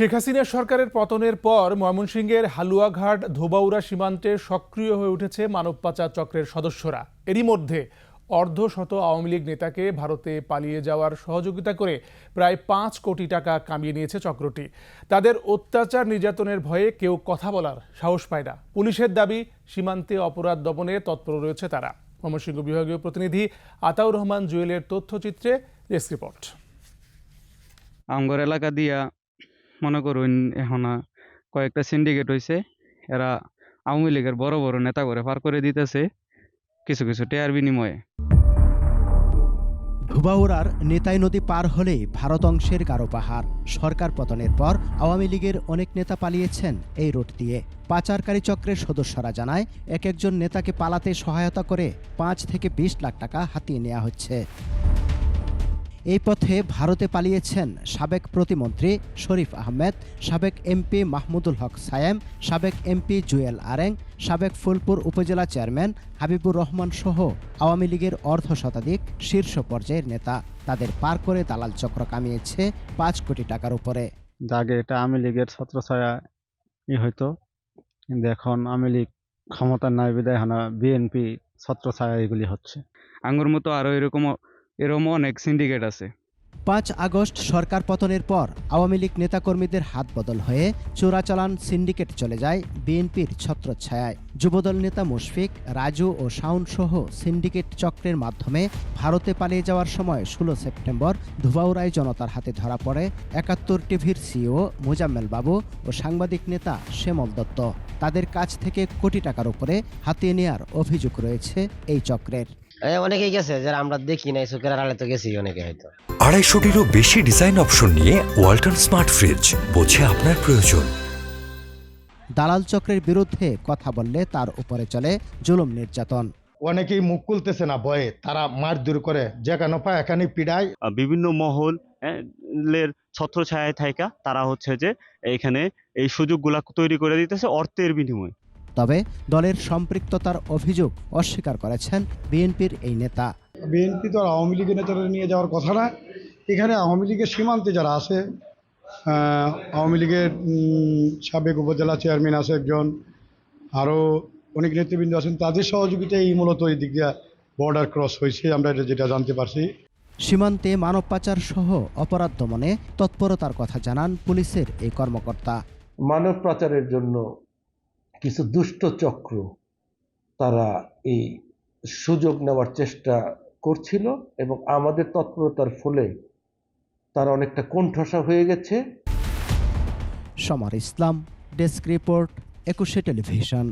শেখ হাসিনা সরকারের পতনের পর ময়মনসিংহের হালুয়াঘাট ধোবাউড়া সীমান্তে সক্রিয় হয়ে উঠেছে মানব পাচার চক্রের সদস্যরা। এরই মধ্যে অর্ধশত আওয়ামী লীগ নেতাকে ভারতে পালিয়ে যাওয়ার সহযোগিতা করে প্রায় পাঁচ কোটি টাকা কামিয়ে নিয়েছে চক্রটি। তাদের অত্যাচার নির্যাতনের ভয়ে কেউ কথা বলার সাহস পায় না। পুলিশের দাবি, সীমান্তে অপরাধ দমনে তৎপর রয়েছে তারা। ময়মনসিংহ বিভাগীয় প্রতিনিধি আতাউর রহমান জুয়েলের তথ্যচিত্রে ডেস্ক রিপোর্ট। আমগর এলাকা দিয়া মনে করুন, এখন কয়েকটা সিন্ডিকেট হইছে, এরা আওয়ামী লীগের বড় বড় নেতা করে পার করে দিতেছে, কিছু কিছু টেয়ার বিনিময়ে। ধুবাউড়ার নেতাই নদী পার হলেই ভারত অংশের গারো পাহাড়। সরকার পতনের পর আওয়ামী লীগের অনেক নেতা পালিয়েছেন এই রোড দিয়ে। পাচারকারী চক্রের সদস্যরা জানায়, এক একজন নেতাকে পালাতে সহায়তা করে পাঁচ থেকে বিশ লাখ টাকা হাতিয়ে নেওয়া হচ্ছে। এই পথে ভারতে পালিয়েছেন সাবেক প্রতিমন্ত্রী শরীফ আহমেদ সাবেক এমপি মাহমুদুল হক সায়েম সাবেক এমপি জুয়েল আরেং সাবেক ফুলপুর উপজেলা চেয়ারম্যান হাবিবুর রহমান সহ আওয়ামী লীগের অর্ধ শতাধিক শীর্ষ পর্যায়ের নেতা। তাদের পার করে দালাল চক্র কামিয়েছে পাঁচ কোটি টাকার উপরে। আগে এটা আওয়ামী লীগের ছত্রছায়া ই হইতো। কিন্তু এখন আওয়ামী লীগ ক্ষমতা নাই বিদায় হানা বিএনপি ছত্রছায়া এগুলি হচ্ছে। আঙ্গুর মতো আরও এরকম এরকম অনেক সিন্ডিকেট আছে। পাঁচ আগস্ট সরকার পতনের পর আওয়ামী লীগ নেতাকর্মীদের হাত বদল হয়ে চোরাচালান সিন্ডিকেট চলে যায় বিএনপির ছত্রছায়ায়। যুবদল নেতা মুশফিক, রাজু ও শাউন সহ সিন্ডিকেট চক্রের মাধ্যমে ভারতে পালিয়ে যাওয়ার সময় ষোলো সেপ্টেম্বর ধুবাউরায় জনতার হাতে ধরা পড়ে একাত্তর টিভির সিও মোজাম্মেল বাবু ও সাংবাদিক নেতা শ্যামল দত্ত। তাদের কাছ থেকে কোটি টাকার উপরে হাতিয়ে নেয়ার অভিযোগ রয়েছে এই চক্রের। অনেকেই গেছে যারা আমরা দেখি নাই চোখের আড়ালে তো গেছি অনেকে হয়তো। আড়াইশোটিরও বেশি ডিজাইন অপশন নিয়ে ওয়ালটন স্মার্ট ফ্রিজ বোঝে আপনার প্রয়োজন। দালাল চক্রের বিরুদ্ধে কথা বললে তার উপরে চলে জুলুম নির্যাতন। অনেকেই মুখ খুলতেছে না ভয়ে তারা মারধর করে যেখানে পায় এখানে পিড়ায়। বিভিন্ন মহল লের ছত্রছায়ায় থাইকা তারা হচ্ছে যে এখানে এই সুযোগগুলা তৈরি করে দিতেছে অর্থের বিনিময়ে। তবে দলের সম্পৃক্ততার অভিযোগ অস্বীকার করেছেন বিএনপির এই নেতা। বিএনপি তো আর আওয়ামী লীগের নেতারা নিয়ে যাওয়ার কথা না। এখানে আওয়ামী লীগের সীমান্তে যারা আছে আওয়ামী লীগের সাবেক উপজেলা চেয়ারম্যান আছে একজন আরও অনেক নেতৃবৃন্দ আছেন তাদের সহযোগিতায় এই মূলত এই দিক দিয়ে বর্ডার ক্রস হয়েছে আমরা এটা যেটা জানতে পারছি। সীমান্তে মানব পাচার সহ অপরাধ দমনে তৎপরতার কথা জানান পুলিশের এই কর্মকর্তা। মানব পাচারের জন্য কিছু দুষ্ট চক্র তারা এই সুযোগ নেওয়ার চেষ্টা করছিল এবং আমাদের তৎপরতার ফলে তারা অনেকটা কোণঠাসা হয়ে গেছে। Samar Islam, desk report, Ekushey television.